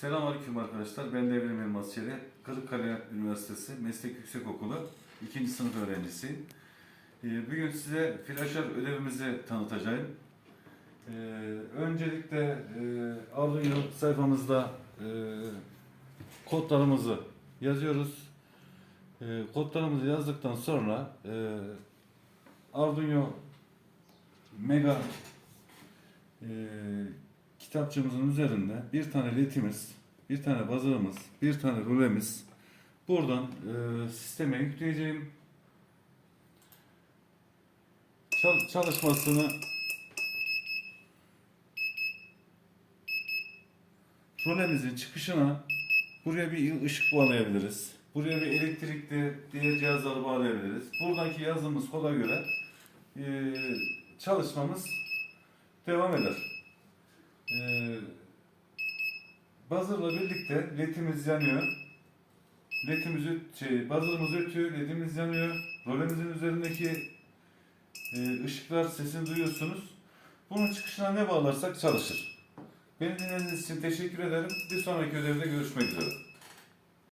Selamünaleyküm arkadaşlar. Ben Devrim Elmas Çelik. Kırıkkale Üniversitesi Meslek Yüksekokulu 2. sınıf öğrencisiyim. Ee, Bugün size flaşör ödevimizi tanıtacağım. Ee, Öncelikle e, Arduino sayfamızda e, kodlarımızı yazıyoruz. E, Kodlarımızı yazdıktan sonra e, Arduino Mega kitapçığımızın üzerinde bir tane letimiz, bir tane buzzer'ımız, bir tane rulemiz buradan e, sisteme yükleyeceğim. Çal- çalışmasını rulemizin çıkışına buraya bir ışık bağlayabiliriz. Buraya bir elektrikli diğer cihazları bağlayabiliriz. Buradaki yazdığımız koda göre e, çalışmamız devam eder. Ee, buzzer'la birlikte ledimiz yanıyor. Ledimiz şey, buzzer'ımız ötüyor, ledimiz yanıyor. Rolemizin üzerindeki e, ışıklar sesini duyuyorsunuz. Bunun çıkışına ne bağlarsak çalışır. Beni dinlediğiniz için teşekkür ederim. Bir sonraki ödevde görüşmek üzere.